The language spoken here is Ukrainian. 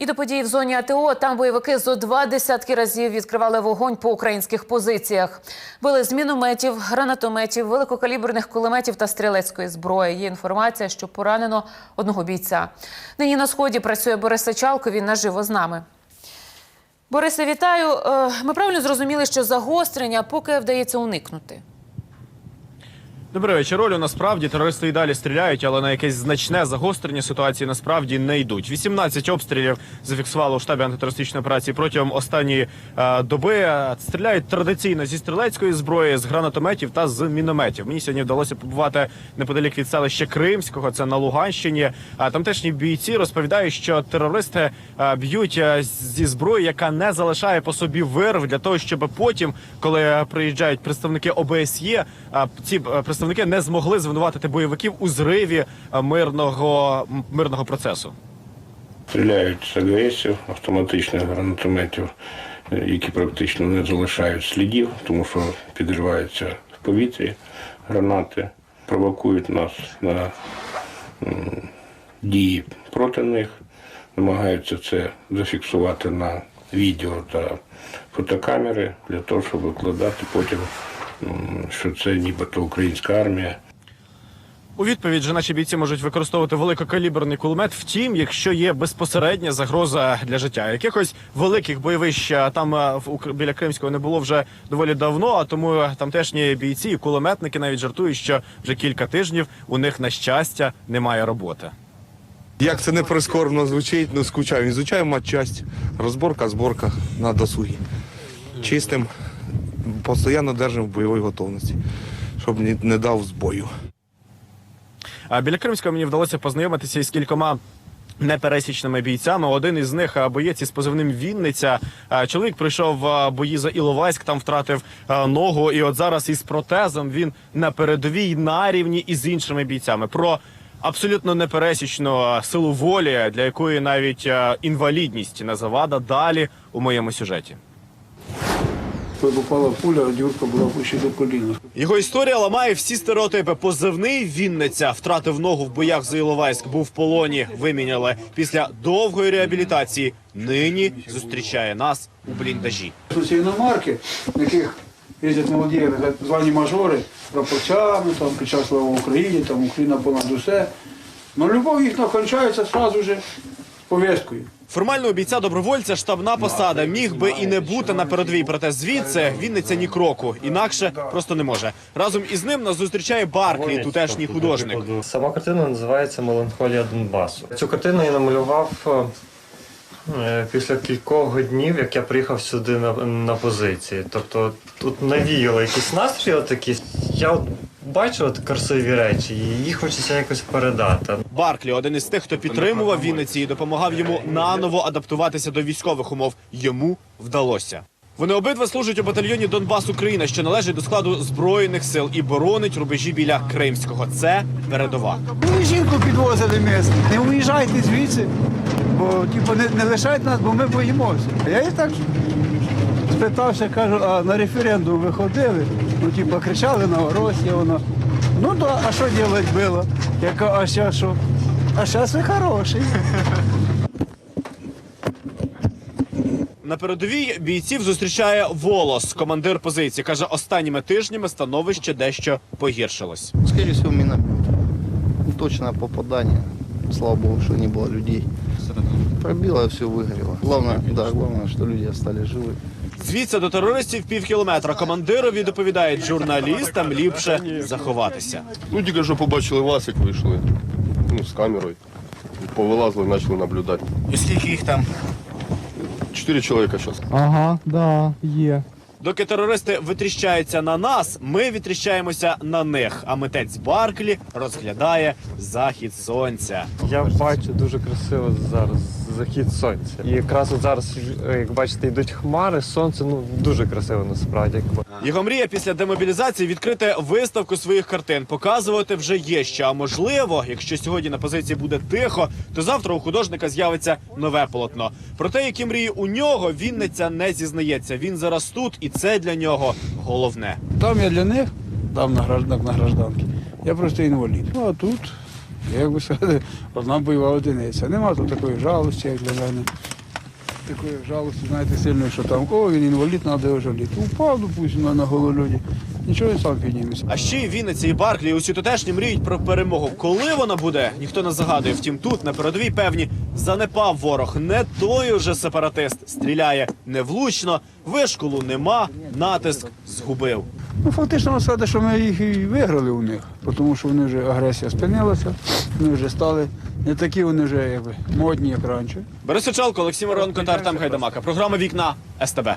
І до подій в зоні АТО там бойовики зо два десятки разів відкривали вогонь по українських позиціях. Били з мінометів, гранатометів, великокаліберних кулеметів та стрілецької зброї. Є інформація, що поранено одного бійця. Нині на сході працює Борис Сачалко. Він наживо з нами. Борисе, вітаю. Е, Ми правильно зрозуміли, що загострення поки вдається уникнути. Добрий вечір. Олю. Насправді терористи і далі стріляють, але на якесь значне загострення ситуації насправді не йдуть. 18 обстрілів зафіксували у штабі антитерористичної операції протягом останньої е, доби. Стріляють традиційно зі стрілецької зброї, з гранатометів та з мінометів. Мені сьогодні вдалося побувати неподалік від селища Кримського. Це на Луганщині. А тамтешні бійці розповідають, що терористи е, б'ють е, зі зброї, яка не залишає по собі вирв для того, щоб потім, коли приїжджають представники ОБСЄ, е, ці е, представники не змогли звинуватити бойовиків у зриві е, мирного мирного процесу. Стріляють з АГСів, автоматичних гранатометів, які практично не залишають слідів, тому що підриваються в повітрі гранати, провокують нас на дії проти них, намагаються це зафіксувати на відео та фотокамери для того, щоб викладати потім, що це нібито українська армія. У відповідь же наші бійці можуть використовувати великокаліберний кулемет. Втім, якщо є безпосередня загроза для життя, якихось великих бойовищ там в біля Кримського не було вже доволі давно. А тому тамтешні бійці і кулеметники навіть жартують, що вже кілька тижнів у них на щастя немає роботи. Як це не прискорбно звучить, ну скучаю. Ізучаємо матчасть, розборка, зборка на досугі. Чистим, постійно держимо в бойовій готовності, щоб не, не дав збою. А біля Кримського мені вдалося познайомитися із кількома. Непересічними бійцями один із них боєць із позивним Вінниця. Чоловік прийшов бої за Іловайськ, там втратив ногу, і от зараз із протезом він на передовій на рівні із іншими бійцями. Про абсолютно непересічну силу волі, для якої навіть інвалідність не завада. Далі у моєму сюжеті. Попала пуля, дюрка була почти до коліна. Його історія ламає всі стереотипи. Позивний Вінниця втратив ногу в боях за Іловайськ, був в полоні. Виміняли після довгої реабілітації. Нині зустрічає нас у бліндажі. Тут іномарки, на яких їздять молоді, так звані мажори, прапорцями, там, кричать слава Україні, там Україна понад усе. Ну, любов їхня кончається одразу же повісткою. Формально у бійця добровольця штабна посада міг би і не бути на передовій, проте звідси Вінниця ні кроку. Інакше просто не може. Разом із ним нас зустрічає Барклі, тутешній художник. Сама картина називається Меланхолія Донбасу. Цю картину я намалював е, після кількох днів, як я приїхав сюди на, на позиції. Тобто тут навіяло якийсь настрій отакий. Я бачу от красиві речі, і їх хочеться якось передати. Барклі один із тих, хто підтримував Вінниці і допомагав йому наново адаптуватися до військових умов. Йому вдалося. Вони обидва служать у батальйоні Донбас Україна, що належить до складу збройних сил і боронить рубежі біля Кримського. Це передова. Ну, жінку підвозили місце. Не уїжджайте звідси, бо типу, не, не лишайте нас, бо ми боїмося. А я і так спитався, кажу, а на референдум ви ходили? Ну, типу, кричали на Росія, воно. Ну да, а що робити було? Я кажу, а зараз що? А зараз ви хороший. На передовій бійців зустрічає волос, командир позиції. каже, останніми тижнями становище дещо погіршилось. Скорее всего, миномет. Точное попадание. Слава богу, что не было людей. Пробило, все выгорело. Главное, да, главное, что люди остались живы. Звідси до терористів пів кілометра. Командирові доповідають журналістам ліпше заховатися. Ну, тільки що побачили вас, як вийшли. Ну, з камерою. Повилазили, почали наблюдати. І скільки їх там? Чотири чоловіка зараз. Ага, да, є. Доки терористи витріщаються на нас, ми витріщаємося на них. А митець Барклі розглядає захід сонця. Я бачу дуже красиво зараз захід сонця. І якраз от зараз, е, як бачите, йдуть хмари, сонце ну дуже красиво насправді. Його мрія після демобілізації відкрити виставку своїх картин. Показувати вже є що. А можливо, якщо сьогодні на позиції буде тихо, то завтра у художника з'явиться нове полотно. Про те, які мрії у нього, Вінниця не зізнається. Він зараз тут, і це для нього головне. Там я для них, там на гражданах на гражданки. Я просто інвалід. Ну а тут Як би сказати, одна бойова одиниця. Нема тут такої жалості, як для мене. Такої жалості, знаєте, сильної, що там, о, він інвалід, треба його жаліти. Упав, допустимо, на гололюді. Нічого він сам підніметься. А ще й Вінниці і Барклі усі тутешні мріють про перемогу. Коли вона буде, ніхто не загадує. Втім, тут на передовій певні занепав ворог. Не той уже сепаратист. Стріляє невлучно, вишколу нема, натиск згубив. Ну, фактично сказати, що ми їх і виграли у них, тому що вони вже агресія спинилася, вони вже стали не такі вони вже якби модні, як раніше. Борис Сочалко, Олексій Моронко та Артем Гайдамака. Програма Вікна СТБ.